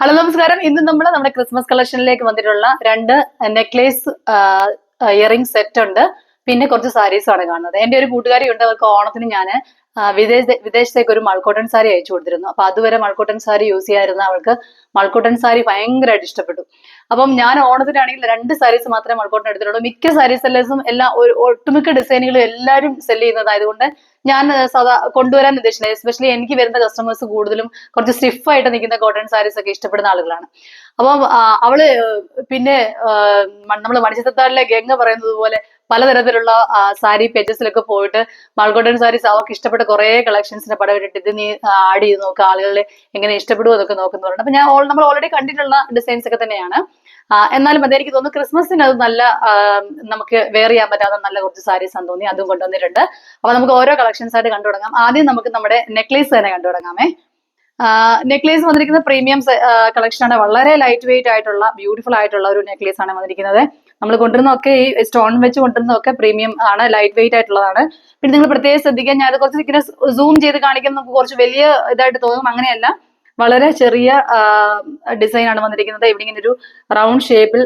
Hello നമസ്കാരം. ഇന്ന് നമ്മൾ നമ്മുടെ ക്രിസ്മസ് കളക്ഷനിലേക്ക് വന്നിട്ടുള്ള രണ്ട് നെക്ലേസ് ഇയറിംഗ് സെറ്റ് ഉണ്ട്. പിന്നെ കുറച്ച് സാരീസ് ആണ് കാണുന്നത്. എന്റെ ഒരു കൂട്ടുകാരി ഉണ്ട് അവർക്ക് ഓണത്തിന് ഞാൻ വിദേശ വിദേശത്തേക്ക് ഒരു മൾക്കോട്ടൺ സാരി അയച്ചു കൊടുത്തിരുന്നു. അപ്പൊ അതുവരെ മൾക്കോട്ടൺ സാരി യൂസ് ചെയ്യാതിരുന്ന അവൾക്ക് മൾക്കോട്ടൺ സാരി ഭയങ്കരമായിട്ട് ഇഷ്ടപ്പെട്ടു. അപ്പം ഞാൻ ഓണത്തിനാണെങ്കിൽ രണ്ട് സാരീസ് മാത്രമേ മൾക്കോട്ടൺ എടുത്തിട്ടുള്ളൂ. മിക്ക സാരി സെല്ലേഴ്സും എല്ലാ ഒട്ടുമിക്ക ഡിസൈനുകളും എല്ലാവരും സെൽ ചെയ്യുന്നതായതുകൊണ്ട് ഞാൻ സാധാ കൊണ്ടുവരാൻ ഉദ്ദേശിച്ചത് എസ്പെഷ്യലി എനിക്ക് വരുന്ന കസ്റ്റമേഴ്സ് കൂടുതലും കുറച്ച് സ്റ്റിഫ് ആയിട്ട് നിൽക്കുന്ന കോട്ടൺ സാരീസ് ഒക്കെ ഇഷ്ടപ്പെടുന്ന ആളുകളാണ്. അപ്പം അവൾ പിന്നെ നമ്മൾ മണിച്ചിത്രത്താഴിലെ ഗംഗ പറയുന്നത് പോലെ പലതരത്തിലുള്ള സാരി പേജസിലൊക്കെ പോയിട്ട് മൾക്കോട്ടൺ സാരീസ് അവർക്ക് ഇഷ്ടപ്പെട്ട കുറെ കളക്ഷൻസിന്റെ പടം ഇട്ടിട്ട് ഇത് നീ ആഡ് ചെയ്ത് നോക്കുക ആളുകളെ എങ്ങനെ ഇഷ്ടപ്പെടുമോ എന്നൊക്കെ പറഞ്ഞു അപ്പൊ ഞാൻ നമ്മൾ ഓൾറെഡി കണ്ടിട്ടുള്ള ഡിസൈൻസ് ഒക്കെ തന്നെയാണ്. എന്നാലും അത് എനിക്ക് തോന്നുന്നു ക്രിസ്മസിന് അത് നല്ല നമുക്ക് വെയർ ചെയ്യാൻ പറ്റാത്ത നല്ല കുറച്ച് സാരീസ് ആണെന്ന് തോന്നി അതും കൊണ്ടുവന്നിട്ടുണ്ട്. അപ്പൊ നമുക്ക് ഓരോ കളക്ഷൻസ് ആയിട്ട് കണ്ടു തുടങ്ങാം. ആദ്യം നമുക്ക് നമ്മുടെ നെക്ലേസ് തന്നെ കണ്ടു തുടങ്ങാമേ. നെക്ലേസ് വന്നിരിക്കുന്ന പ്രീമിയം കളക്ഷൻ ആണ് വളരെ ലൈറ്റ് വെയിറ്റ് ആയിട്ടുള്ള ബ്യൂട്ടിഫുൾ ആയിട്ടുള്ള ഒരു നെക്ലേസ് ആണ് വന്നിരിക്കുന്നത്. നമ്മൾ കൊണ്ടുവരുന്നതൊക്കെ ഈ സ്റ്റോൺ വെച്ച് കൊണ്ടുവരുന്നതൊക്കെ പ്രീമിയം ആണ് ലൈറ്റ് വെയിറ്റ് ആയിട്ടുള്ളതാണ്. പിന്നെ നിങ്ങൾ പ്രത്യേകം ശ്രദ്ധിക്കാൻ ഞാൻ കുറച്ച് ഇങ്ങനെ സൂം ചെയ്ത് കാണിക്കുന്ന നമുക്ക് കുറച്ച് വലിയ ഇതായിട്ട് തോന്നും അങ്ങനെയല്ല. വളരെ ചെറിയ ഡിസൈൻ ആണ് വന്നിരിക്കുന്നത്. ഇവിടെ ഇങ്ങനെ ഒരു റൗണ്ട് ഷേപ്പിൽ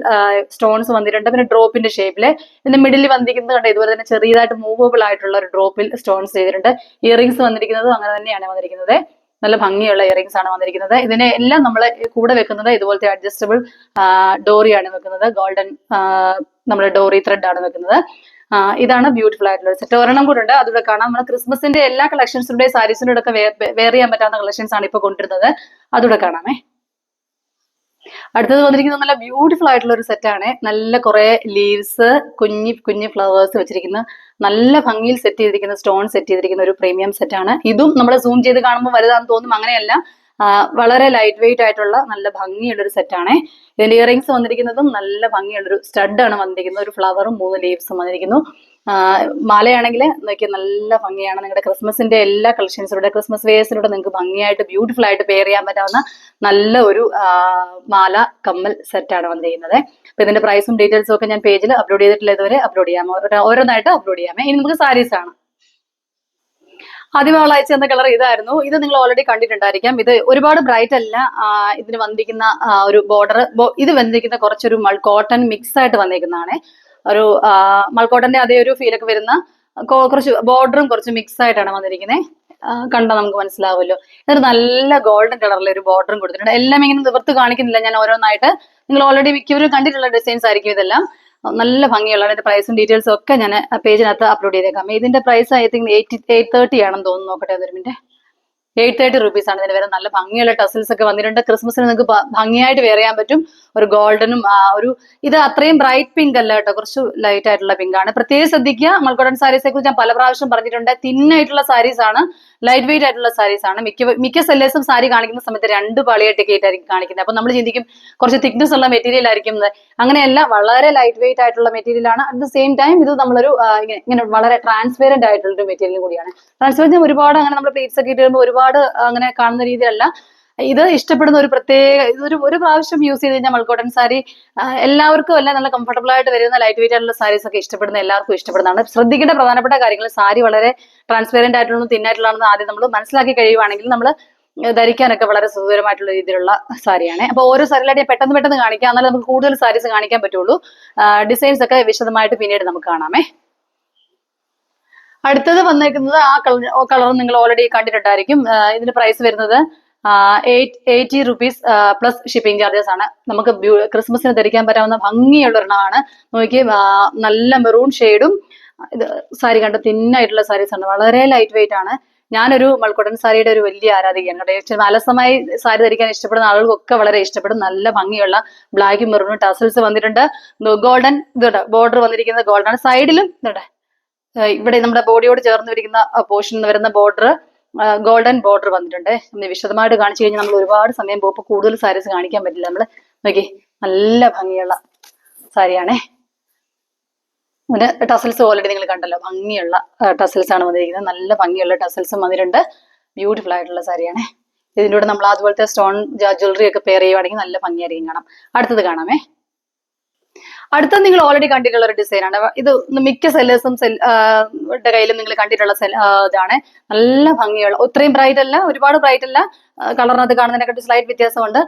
സ്റ്റോൺസ് വന്നിട്ടുണ്ട്. പിന്നെ ഡ്രോപ്പിന്റെ ഷേപ്പിൽ പിന്നെ മിഡിൽ വന്നിരിക്കുന്നത് കണ്ട? ഇതുപോലെ തന്നെ ചെറിയതായിട്ട് മൂവബിൾ ആയിട്ടുള്ള ഒരു ഡ്രോപ്പിൽ സ്റ്റോൺസ് ചെയ്തിട്ടുണ്ട്. ഇയറിംഗ്സ് വന്നിരിക്കുന്നതും അങ്ങനെ തന്നെയാണ് വന്നിരിക്കുന്നത്. നല്ല ഭംഗിയുള്ള ഇയറിംഗ്സ് ആണ് വന്നിരിക്കുന്നത്. ഇതിനെ എല്ലാം നമ്മൾ കൂടെ വെക്കുന്നത് ഇതുപോലത്തെ അഡ്ജസ്റ്റബിൾ ഡോറിയാണ് വെക്കുന്നത്. ഗോൾഡൻ നമ്മുടെ ഡോറി ത്രെഡ് ആണ് വെക്കുന്നത്. ഇതാണ് ബ്യൂട്ടിഫുൾ ആയിട്ടുള്ള സെറ്റ് ഒരെണ്ണം കൂടെ ഉണ്ട്. അതുകൂടെ കാണാം. നമ്മുടെ ക്രിസ്മസിന്റെ എല്ലാ കളക്ഷൻസിന്റെ സാരീസിന്റെ ഒക്കെ വെയർ ചെയ്യാൻ പറ്റാവുന്ന കളക്ഷൻസ് ആണ് ഇപ്പൊ കൊണ്ടിരുന്നത്. അതുകൂടെ കാണാമേ. അടുത്തത് വന്നിരിക്കുന്നത് നല്ല ബ്യൂട്ടിഫുൾ ആയിട്ടുള്ള ഒരു സെറ്റാണ് നല്ല കുറെ ലീവ്സ് കുഞ്ഞി കുഞ്ഞി ഫ്ലവേഴ്സ് വെച്ചിരിക്കുന്ന നല്ല ഭംഗിയിൽ സെറ്റ് ചെയ്തിരിക്കുന്ന സ്റ്റോൺ സെറ്റ് ചെയ്തിരിക്കുന്ന ഒരു പ്രീമിയം സെറ്റ് ആണ്. ഇതും നമ്മൾ സൂം ചെയ്ത് കാണുമ്പോൾ വലുതാണെന്ന് തോന്നും. അങ്ങനെയല്ല. വളരെ ലൈറ്റ് വെയിറ്റ് ആയിട്ടുള്ള നല്ല ഭംഗിയുള്ള ഒരു സെറ്റാണ് ഇതിന്റെ ഇയറിംഗ്സ് വന്നിരിക്കുന്നതും നല്ല ഭംഗിയുള്ളൊരു സ്റ്റഡ് ആണ് വന്നിരിക്കുന്നത്. ഒരു ഫ്ലവറും മൂന്ന് ലീവ്സും വന്നിരിക്കുന്നു. മാലയാണെങ്കിൽ നോക്കിയാൽ നല്ല ഭംഗിയാണ്. നിങ്ങളുടെ ക്രിസ്മസിന്റെ എല്ലാ കളക്ഷൻസിലൂടെ ക്രിസ്മസ് വേസിലൂടെ നിങ്ങൾക്ക് ഭംഗിയായിട്ട് ബ്യൂട്ടിഫുൾ ആയിട്ട് പെയർ ചെയ്യാൻ പറ്റാവുന്ന നല്ല ഒരു മാല കമ്മൽ സെറ്റാണ് വന്നിരിക്കുന്നത്. അപ്പൊ ഇതിന്റെ പ്രൈസും ഡീറ്റെയിൽസും ഒക്കെ ഞാൻ പേജിൽ അപ്ലോഡ് ചെയ്തിട്ടില്ല ഇതുവരെ. അപ്ലോഡ് ചെയ്യാം. ഓരോന്നായിട്ട് അപ്ലോഡ് ചെയ്യാമേ ഇനി നമുക്ക് സാരീസ് ആണ് ആദ്യം അവൾ അയച്ചു കളർ ഇതായിരുന്നു. ഇത് നിങ്ങൾ ഓൾറെഡി കണ്ടിട്ടുണ്ടായിരിക്കാം. ഇത് ഒരുപാട് ബ്രൈറ്റ് അല്ല. ഇതിന് വന്നിരിക്കുന്ന ഒരു ബോർഡർ ഇത് വന്നിരിക്കുന്ന കുറച്ചൊരു മൾക്കോട്ടൺ കോട്ടൺ മിക്സ് ആയിട്ട് വന്നിരിക്കുന്നതാണ്. ഒരു മൾക്കോട്ടന്റെ അതേ ഒരു ഫീലൊക്കെ വരുന്ന കുറച്ച് ബോർഡറും കുറച്ച് മിക്സ് ആയിട്ടാണ് വന്നിരിക്കുന്നത് കണ്ട നമുക്ക് മനസ്സിലാവുമല്ലോ. ഇതൊരു നല്ല ഗോൾഡൻ കളറിലെ ഒരു ബോർഡറും കൊടുത്തിട്ടുണ്ട്. എല്ലാം ഇങ്ങനെ നിവർത്ത് കാണിക്കുന്നില്ല. ഞാൻ ഓരോന്നായിട്ട്. നിങ്ങൾ ഓൾറെഡി മിക്കവരും കണ്ടിട്ടുള്ള ഡിസൈൻസ് ആയിരിക്കും ഇതെല്ലാം. നല്ല ഭംഗിയുള്ള അതിന്റെ പ്രൈസും ഡീറ്റെയിൽസും ഒക്കെ ഞാൻ പേജിനകത്ത് അപ്ലോഡ് ചെയ്തേക്കാം. ഇതിന്റെ price I think eight eight thirty ആണെന്ന് തോന്നുന്നു. നോക്കട്ടെ അതൊരു മിനിറ്റ് എയ്റ്റ് തേർട്ടി റുപ്പീസ് ആണ്. ഇതിന് വരെ നല്ല ഭംഗിയുള്ള ടസിൽസ് ഒക്കെ വന്നിട്ടുണ്ട്. ക്രിസ്മസിന് നിങ്ങൾക്ക് ഭംഗിയായിട്ട് വെയർ ചെയ്യാൻ പറ്റും. ഒരു ഗോൾഡനും ഒരു ഇത് അത്രയും ബ്രൈറ്റ് പിങ്ക് അല്ല കേട്ടോ. കുറച്ച് ലൈറ്റ് ആയിട്ടുള്ള പിങ്ക് ആണ്. പ്രത്യേകം ശ്രദ്ധിക്കുക. മൾക്കോട്ടൺ സാരീസിനെ കുറിച്ച് ഞാൻ പല പ്രാവശ്യം പറഞ്ഞിട്ടുണ്ട്. തിന്നായിട്ടുള്ള സാരീസ് ആണ്. ലൈറ്റ് വെയിറ്റ് ആയിട്ടുള്ള സാരീസ് ആണ്. മിക്ക മിക്ക സെല്ലേഴ്സും സാരി കാണിക്കുന്ന സമയത്ത് രണ്ട് പാളിയായിട്ട് കേട്ടായിരിക്കും കാണിക്കുന്നത്. അപ്പൊ നമ്മൾ ചിന്തിക്കും കുറച്ച് തിക്നെസ് ഉള്ള മെറ്റീരിയൽ ആയിരിക്കും. അങ്ങനെയല്ല വളരെ ലൈറ്റ് വെയിറ്റ് ആയിട്ടുള്ള മെറ്റീരിയൽ ആണ്. അറ്റ് ദ സെയിം ടൈം ഇത് നമ്മളൊരു ഇങ്ങനെ വളരെ ട്രാൻസ്പെറന്റ് ആയിട്ടുള്ള ഒരു മെറ്റീരിയൽ കൂടിയാണ് ട്രാൻസ്പെറന്റ് ഒരുപാട് അങ്ങനെ നമ്മൾ പ്ലേറ്റ്സ് ഒക്കെ ഇട്ട് വരുമ്പോൾ ഒരുപാട് അങ്ങനെ കാണുന്ന രീതിയിലല്ല ഇത് ഇഷ്ടപ്പെടുന്ന ഒരു പ്രത്യേക ഇതൊരു ഒരു പ്രാവശ്യം യൂസ് ചെയ്ത് കഴിഞ്ഞാൽ മൾക്കോട്ടൺ സാരി എല്ലാവർക്കും എല്ലാം നല്ല കംഫർട്ടബിൾ ആയിട്ട് വരുന്ന ലൈറ്റ് വെയിറ്റ് ആയിട്ടുള്ള സാരീസ് ഒക്കെ ഇഷ്ടപ്പെടുന്ന എല്ലാവർക്കും ഇഷ്ടപ്പെടുന്നതാണ്. ശ്രദ്ധിക്കേണ്ട പ്രധാനപ്പെട്ട കാര്യങ്ങൾ സാരി വളരെ ട്രാൻസ്പെറന്റ് ആയിട്ടുള്ള തിന്നായിട്ടുള്ളതാണെന്ന് ആദ്യം നമ്മൾ മനസ്സിലാക്കി കഴിയുവാണെങ്കിൽ നമ്മൾ ധരിക്കാനൊക്കെ വളരെ സുഖകരമായിട്ടുള്ള രീതിയിലുള്ള സാരിയാണ്. അപ്പൊ ഓരോ സാരിയിലായിട്ട് ഞാൻ പെട്ടെന്ന് പെട്ടെന്ന് കാണിക്കാം. എന്നാലും നമുക്ക് കൂടുതൽ സാരീസ് കാണിക്കാൻ പറ്റുള്ളൂ. ഡിസൈൻസ് ഒക്കെ വിശദമായിട്ട് പിന്നീട് നമുക്ക് കാണാമേ. അടുത്തത് വന്നേക്കുന്നത് ആ കളർ കളർ നിങ്ങൾ ഓൾറെഡി കണ്ടിട്ടുണ്ടായിരിക്കും. ഇതിന് ഇതിന്റെ പ്രൈസ് വരുന്നത് eight rupees plus shipping charges ആണ്. നമുക്ക് ക്രിസ്മസിന് ധരിക്കാൻ പറ്റാവുന്ന ഭംഗിയുള്ള ഒരെണ്ണമാണ് നോക്കി നല്ല മെറൂൺ ഷെയ്ഡും ഇത് സാരി കണ്ട തിന്നായിട്ടുള്ള സാരീസ് ആണ്. വളരെ ലൈറ്റ് വെയിറ്റ് ആണ്. ഞാനൊരു മൾക്കുടൻ സാരിയുടെ ഒരു വലിയ ആരാധികയാണ്. കേട്ടോ അലസമായി സാരി ധരിക്കാൻ ഇഷ്ടപ്പെടുന്ന ആളുകൾക്കൊക്കെ വളരെ ഇഷ്ടപ്പെടും. നല്ല ഭംഗിയുള്ള ബ്ലാക്ക് മെറൂൺ ടസൽസ് വന്നിട്ടുണ്ട്. ഗോൾഡൻ ഇതുണ്ട് ബോർഡർ വന്നിരിക്കുന്നത് ഗോൾഡൻ സൈഡിലും ഇതുണ്ട്. ഇവിടെ നമ്മുടെ ബോഡിയോട് ചേർന്ന് വരുന്ന പോർഷൻ വരുന്ന ബോർഡർ ഗോൾഡൻ ബോർഡർ വന്നിട്ടുണ്ട്. നമ്മൾ വിശദമായിട്ട് കാണിച്ചു കഴിഞ്ഞാൽ നമ്മൾ ഒരുപാട് സമയം പോകുമ്പോൾ കൂടുതൽ സാരീസ് കാണിക്കാൻ പറ്റില്ല. നമ്മൾ നോക്കി നല്ല ഭംഗിയുള്ള സാരിയാണേ ടസൽസ് ഓൾറെഡി നിങ്ങൾ കണ്ടല്ലോ. ഭംഗിയുള്ള ടസൽസ് ആണ് വന്നിരിക്കുന്നത്. നല്ല ഭംഗിയുള്ള ടസൽസും വന്നിട്ടുണ്ട്. ബ്യൂട്ടിഫുൾ ആയിട്ടുള്ള സാരിയാണേ ഇതിന്റെ കൂടെ നമ്മൾ അതുപോലത്തെ സ്റ്റോൺ ജ്വല്ലറി ഒക്കെ പെയർ ചെയ്യുവാണെങ്കിൽ നല്ല ഭംഗിയായിരിക്കും കാണാം. അടുത്തത് കാണാമേ. അടുത്ത നിങ്ങൾ ഓൾറെഡി കണ്ടിട്ടുള്ള ഒരു ഡിസൈനാണ് ഇത് മിക്ക സെല്ലേഴ്സും സെൽ കയ്യിലും നിങ്ങൾ കണ്ടിട്ടുള്ള സെൽ ഇതാണ്. നല്ല ഭംഗിയുള്ള ഒത്രയും ബ്രൈറ്റ് അല്ല ഒരുപാട് ബ്രൈറ്റ് അല്ല. കളറിനകത്ത് കാണുന്നതിനെക്കാട്ടി സ്ലൈറ്റ് വ്യത്യാസമുണ്ട്.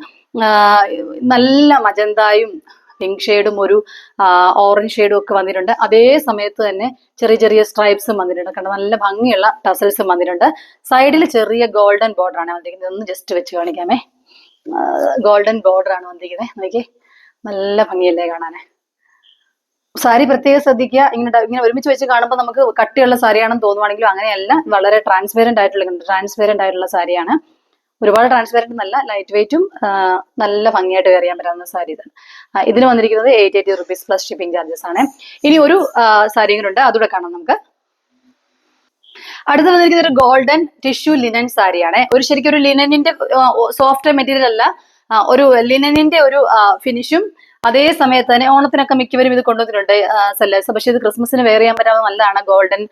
നല്ല മജന്തായും പിങ്ക് ഷെയ്ഡും ഒരു ഓറഞ്ച് ഷെയ്ഡും ഒക്കെ വന്നിട്ടുണ്ട്. അതേ സമയത്ത് തന്നെ ചെറിയ ചെറിയ സ്ട്രൈപ്സും വന്നിട്ടുണ്ട്. കണ്ട? നല്ല ഭംഗിയുള്ള ടസൽസും വന്നിട്ടുണ്ട്. സൈഡിൽ ചെറിയ ഗോൾഡൻ ബോർഡർ ആണ് വന്നിരിക്കുന്നത്. ഒന്ന് ജസ്റ്റ് വെച്ച് കാണിക്കാമേ. ഗോൾഡൻ ബോർഡർ ആണ് വന്നിരിക്കുന്നത്. നോക്കി നല്ല ഭംഗിയല്ലേ കാണാന്. സാരി പ്രത്യേകം ശ്രദ്ധിക്കുക. ഇങ്ങനെ ഇങ്ങനെ ഒരുമിച്ച് വെച്ച് കാണുമ്പോൾ നമുക്ക് കട്ടിയുള്ള സാരിയാണെന്ന് തോന്നുവാണെങ്കിലും അങ്ങനെയല്ല. വളരെ ട്രാൻസ്പെറന്റ് ആയിട്ടുള്ള ട്രാൻസ്പെറന്റ് ആയിട്ടുള്ള സാരിയാണ്. ഒരുപാട് ട്രാൻസ്പെറന്റ് നല്ല ലൈറ്റ് വെയിറ്റും നല്ല ഭംഗിയായിട്ട് കയറിയാൻ പറ്റാവുന്ന സാരി ഇതാണ്. ഇതിന് വന്നിരിക്കുന്നത് eight eighty rupees plus shipping charges ആണ്. ഇനി ഒരു സാരി കൂടെ ഉണ്ട്. അതുകൂടെ കാണാം നമുക്ക്. അടുത്ത് വന്നിരിക്കുന്നത് ഒരു ഗോൾഡൻ ടിഷ്യൂ ലിനൻ സാരിയാണ്. ഒരു ശരിക്കും ഒരു ലിനനിന്റെ സോഫ്റ്റ് മെറ്റീരിയൽ അല്ല. ഒരു ലിനനിന്റെ ഒരു ഫിനിഷും അതേ സമയത്ത് തന്നെ ഓണത്തിനൊക്കെ മിക്കവരും ഇത് കൊണ്ടുവന്നിട്ടുണ്ട് സെല്ലേഴ്സ്. പക്ഷെ ഇത് ക്രിസ്മസിന് വേറെ ചെയ്യാൻ പറ്റാവുന്ന നല്ലതാണ്. ഗോൾഡൻ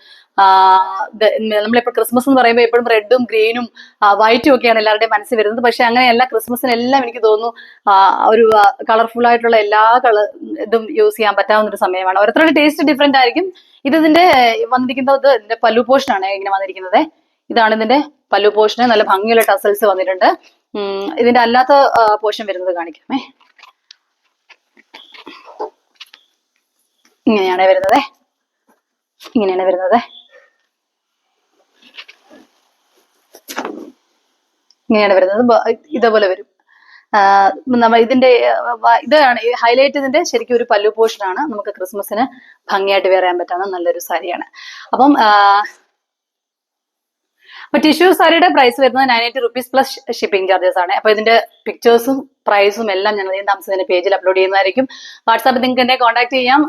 നമ്മളിപ്പോൾ ക്രിസ്മസ് എന്ന് പറയുമ്പോൾ എപ്പോഴും റെഡും ഗ്രീനും വൈറ്റും ഒക്കെയാണ് എല്ലാവരുടെയും മനസ്സിൽ വരുന്നത്. പക്ഷെ അങ്ങനെയല്ല ക്രിസ്മസിനെല്ലാം എനിക്ക് തോന്നുന്നു ഒരു കളർഫുൾ ആയിട്ടുള്ള എല്ലാ കളർ ഇതും യൂസ് ചെയ്യാൻ പറ്റാവുന്ന ഒരു സമയമാണ്. ഓരോരുത്തരുടെ ടേസ്റ്റ് ഡിഫറെന്റ് ആയിരിക്കും. ഇത് ഇതിന്റെ വന്നിരിക്കുന്നത് ഇതിന്റെ പല്ലു പോഷനാണ് ഇങ്ങനെ വന്നിരിക്കുന്നത്. ഇതാണ് ഇതിന്റെ പല്ലു പോഷന് നല്ല ഭംഗിയുള്ള ടസൽസ് വന്നിട്ടുണ്ട്. ഇതിന്റെ അല്ലാത്ത പോർഷൻ വരുന്നത് കാണിക്കാമേ. ഇങ്ങനെയാണ് വരുന്നത്. ഇങ്ങനെയാണ് വരുന്നത്. ഇങ്ങനെയാണ് വരുന്നത്. ഇതേപോലെ വരും. നമ്മൾ നമ്മ ഇതിന്റെ ഇതാണ് ഹൈലൈറ്റ് ഇതിന്റെ ശരിക്കും ഒരു പല്ലു പോർഷൻ ആണ്. നമുക്ക് ക്രിസ്മസിന് ഭംഗിയായിട്ട് വേറെ പറ്റാവുന്ന നല്ലൊരു സാരിയാണ്. അപ്പം അപ്പൊ ടിഷ്യൂ സാരിയുടെ പ്രൈസ് വരുന്നത് nine eighty rupees plus shipping charges ആണ്. അപ്പൊ ഇതിന്റെ പിക്ചേഴ്സും പ്രൈസും എല്ലാം ഞങ്ങൾ ഈ താമസത്തിന്റെ പേജിൽ അപ്ലോഡ് ചെയ്യുന്നതായിരിക്കും. വാട്സാപ്പിൽ നിങ്ങൾക്ക് എന്നെ കോൺടാക്ട് ചെയ്യാം.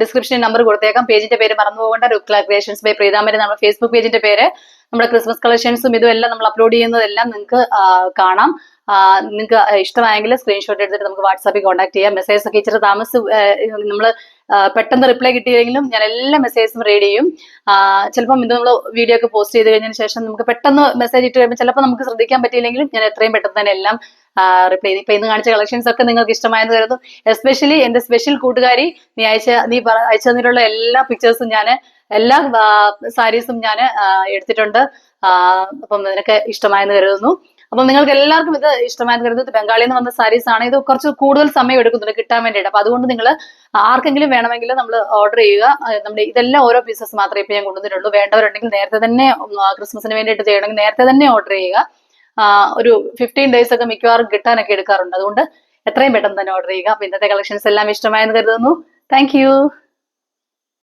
ഡിസ്ക്രിപ്ഷൻ നമ്പർ കൊടുത്തേക്കാം. പേജിന്റെ പേര് മറന്നു പോകേണ്ട ക്രിയേഷൻസ് ബൈ പ്രീതാമരി നമ്മുടെ ഫേസ്ബുക്ക് പേജിന്റെ പേര്. നമ്മുടെ ക്രിസ്മസ് കളക്ഷൻസും ഇതും എല്ലാം നമ്മൾ അപ്ലോഡ് ചെയ്യുന്നതെല്ലാം നിങ്ങൾക്ക് കാണാം. നിങ്ങൾക്ക് ഇഷ്ടമായെങ്കിൽ സ്ക്രീൻഷോട്ട് എടുത്തിട്ട് നമുക്ക് വാട്സാപ്പിൽ കോൺടാക്ട് ചെയ്യാം. മെസ്സേജ് ഒക്കെ ഇച്ചിരി താമസം നമ്മൾ പെട്ടെന്ന് റിപ്ലൈ കിട്ടിയില്ലെങ്കിലും ഞാൻ എല്ലാ മെസ്സേജും റീഡ് ചെയ്യും. ചിലപ്പം ഇത് നമ്മൾ വീഡിയോ ഒക്കെ പോസ്റ്റ് ചെയ്ത് കഴിഞ്ഞതിന് ശേഷം നമുക്ക് പെട്ടെന്ന് മെസ്സേജ് ഇട്ട് കഴിയുമ്പോൾ ചിലപ്പോൾ നമുക്ക് ശ്രദ്ധിക്കാൻ പറ്റിയില്ലെങ്കിലും ഞാൻ എത്രയും പെട്ടെന്ന് തന്നെ എല്ലാം റിപ്ലൈ ചെയ്യും. ഇപ്പൊ ഇന്ന് കാണിച്ച കളക്ഷൻസ് ഒക്കെ നിങ്ങൾക്ക് ഇഷ്ടമായെന്ന് കരുതുന്നു. എസ്പെഷ്യലി എന്റെ സ്പെഷ്യൽ കൂട്ടുകാരി നീ അയച്ച നീ അയച്ചു എല്ലാ പിക്ചേഴ്സും ഞാൻ എല്ലാ സാരീസും ഞാൻ എടുത്തിട്ടുണ്ട്. അപ്പം നിനക്ക് ഇഷ്ടമായെന്ന് കരുതുന്നു. അപ്പം നിങ്ങൾക്ക് എല്ലാവർക്കും ഇത് ഇഷ്ടമായെന്ന് കരുതുന്നു. ബംഗാളിയിൽ നിന്ന് വന്ന സാരീസ് ആണ് ഇത് കുറച്ച് കൂടുതൽ സമയം എടുക്കുന്നുണ്ട് കിട്ടാൻ വേണ്ടിയിട്ട്. അപ്പൊ അതുകൊണ്ട് നിങ്ങൾ ആർക്കെങ്കിലും വേണമെങ്കിൽ നമ്മൾ ഓർഡർ ചെയ്യുക. നമ്മുടെ ഇതെല്ലാം ഓരോ പീസസ് മാത്രമേ ഇപ്പൊ ഞാൻ കൊണ്ടുവന്നിട്ടുള്ളൂ. വേണ്ടവരുണ്ടെങ്കിൽ നേരത്തെ തന്നെ ക്രിസ്മസിന് വേണ്ടിയിട്ട് ചെയ്യണമെങ്കിൽ നേരത്തെ തന്നെ ഓർഡർ ചെയ്യുക. ഒരു ഫിഫ്റ്റീൻ ഡേയ്സ് ഒക്കെ മിക്കവാറും കിട്ടാനൊക്കെ എടുക്കാറുണ്ട്. അതുകൊണ്ട് എത്രയും പെട്ടെന്ന് തന്നെ ഓർഡർ ചെയ്യുക. അപ്പൊ ഇന്നത്തെ കളക്ഷൻസ് എല്ലാം ഇഷ്ടമായെന്ന് കരുതുന്നു. താങ്ക്